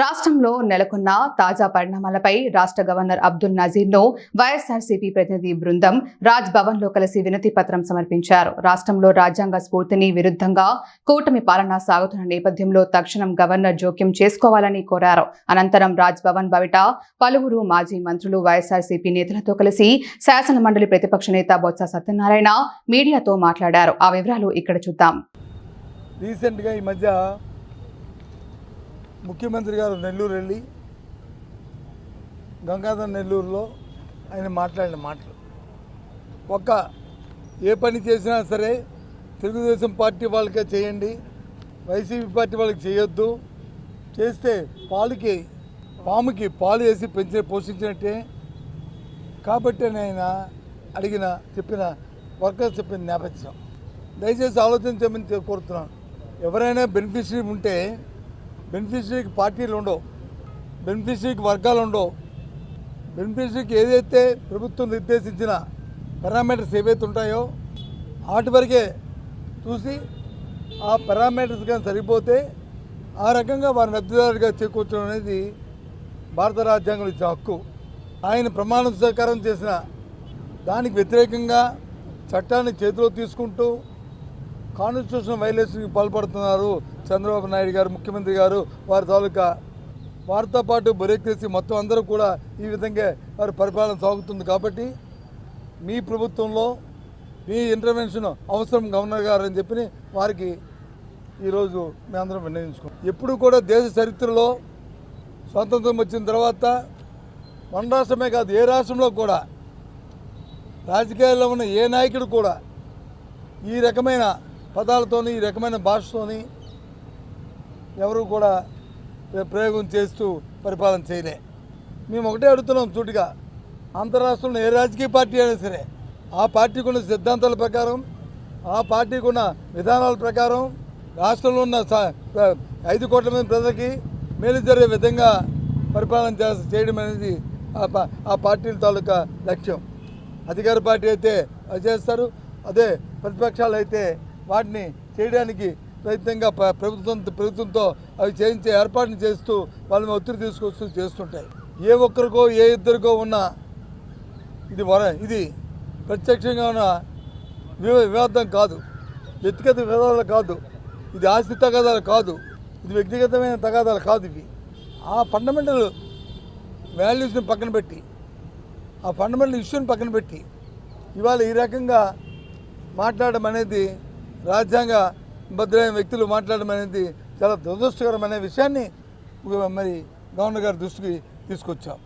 రాష్ట్రంలో నెలకొన్న తాజా పరిణామాలపై రాష్ట్ర గవర్నర్ అబ్దుల్ నజీర్ను వైఎస్ఆర్సీపీ ప్రతినిధి బృందం రాజ్ భవన్లో కలిసి వినతి పత్రం సమర్పించారు. రాష్ట్రంలో రాజ్యాంగ స్ఫూర్తిని విరుద్ధంగా కూటమి పాలన సాగుతున్న నేపథ్యంలో తక్షణం గవర్నర్ జోక్యం చేసుకోవాలని కోరారు. అనంతరం రాజ్ భవన్ బయట పలువురు మాజీ మంత్రులు వైఎస్ఆర్సీపీ నేతలతో కలిసి శాసన మండలి ప్రతిపక్ష నేత బొత్స సత్యనారాయణ మీడియాతో మాట్లాడారు. ఆ వివరాలు ఇక్కడ చూద్దాం. రీసెంట్గా ఈ మధ్య ముఖ్యమంత్రి గారు నెల్లూరు వెళ్ళి గంగాధర్ నెల్లూరులో ఆయన మాట్లాడిన మాటలు. ఒక్క ఏ పని చేసినా సరే తెలుగుదేశం పార్టీ వాళ్ళకే చేయండి వైసీపీ పార్టీ వాళ్ళకి చేయొద్దు. చేస్తే పాలుకి పాముకి పాలు వేసి పెంచి పోషించినట్టే. కాబట్టి ఆయన అడిగిన చెప్పిన వర్కర్స్ చెప్పిన నేపథ్యం. దయచేసి ఆలోచించమని కోరుతున్నాను. ఎవరైనా బెనిఫిషరీ ఉంటే బెనిఫిషరీకి పార్టీలు ఉండవు. బెనిఫిషరీకి వర్గాలు ఉండవు. బెనిఫిషరీకి ఏదైతే ప్రభుత్వం నిర్దేశించిన పారామీటర్స్ ఏవైతే ఉంటాయో వాటి వరకే చూసి ఆ పారామీటర్స్ కానీ సరిపోతే ఆ రకంగా వారిని లబ్ధిదారుగా చేకూర్చడం అనేది భారత రాజ్యాంగం ఇచ్చిన హక్కు. ఆయన ప్రమాణ స్వీకారం చేసిన దానికి వ్యతిరేకంగా చట్టాన్ని చేతిలో తీసుకుంటూ కాన్స్టిట్యూషన్ వైలేషన్కి పాల్పడుతున్నారు చంద్రబాబు నాయుడు గారు ముఖ్యమంత్రి గారు వారి తాలూకా వారితో పాటు బ్యూరోక్రసీ మొత్తం అందరూ కూడా ఈ విధంగా వారి పరిపాలన సాగుతుంది కాబట్టి మీ ప్రభుత్వంలో మీ ఇంటర్వెన్షన్ అవసరం గవర్నర్ గారు అని చెప్పి వారికి ఈరోజు మేమందరం విన్నవించుకున్నాం. ఎప్పుడు కూడా దేశ చరిత్రలో స్వాతంత్రం వచ్చిన తర్వాత మన రాష్ట్రమే కాదు ఏ రాష్ట్రంలో కూడా రాజకీయాల్లో ఉన్న ఏ నాయకుడు కూడా ఈ రకమైన పదాలతోని ఈ రకమైన భాషతోని ఎవరు కూడా ప్రయోగం చేస్తూ పరిపాలన చేయలే. మేము ఒకటే అడుగుతున్నాం సూటిగా అంతరాష్ట్రంలో ఏ రాజకీయ పార్టీ అయినా సరే ఆ పార్టీకి ఉన్న సిద్ధాంతాల ప్రకారం ఆ పార్టీకి ఉన్న విధానాల ప్రకారం రాష్ట్రంలో ఉన్న స- ఐదు కోట్ల మంది ప్రజలకి మేలు జరిగే విధంగా పరిపాలన చేయడం అనేది ఆ ఆ పార్టీల తాలూకా లక్ష్యం. అధికార పార్టీ అయితే అది చేస్తారు అదే ప్రతిపక్షాలు అయితే వాటిని చేయడానికి ప్రయత్నంగా ప్రభుత్వం ప్రభుత్వంతో అవి చేయించే ఏర్పాటుని చేస్తూ వాళ్ళని ఒత్తిడి తీసుకొస్తూ చేస్తుంటాయి. ఏ ఒక్కరికో ఏ ఇద్దరికో ఉన్న ఇది వర ఇది ప్రత్యక్షంగా ఉన్న వివాదం కాదు. వ్యక్తిగత వివాదాలు కాదు. ఇది ఆస్తి తగాదాలు కాదు. ఇది వ్యక్తిగతమైన తగాదాలు కాదు ఇవి. ఆ ఫండమెంటల్ వాల్యూస్ని పక్కన పెట్టి ఆ ఫండమెంటల్ ఇష్యూని పక్కన పెట్టి ఇవాళ ఈ రకంగా మాట్లాడడం అనేది రాజ్యాంగ భద్రమైన వ్యక్తులు మాట్లాడడం అనేది చాలా దురదృష్టకరమైన విషయాన్ని మరి గవర్నర్ గారి దృష్టికి తీసుకొచ్చాం.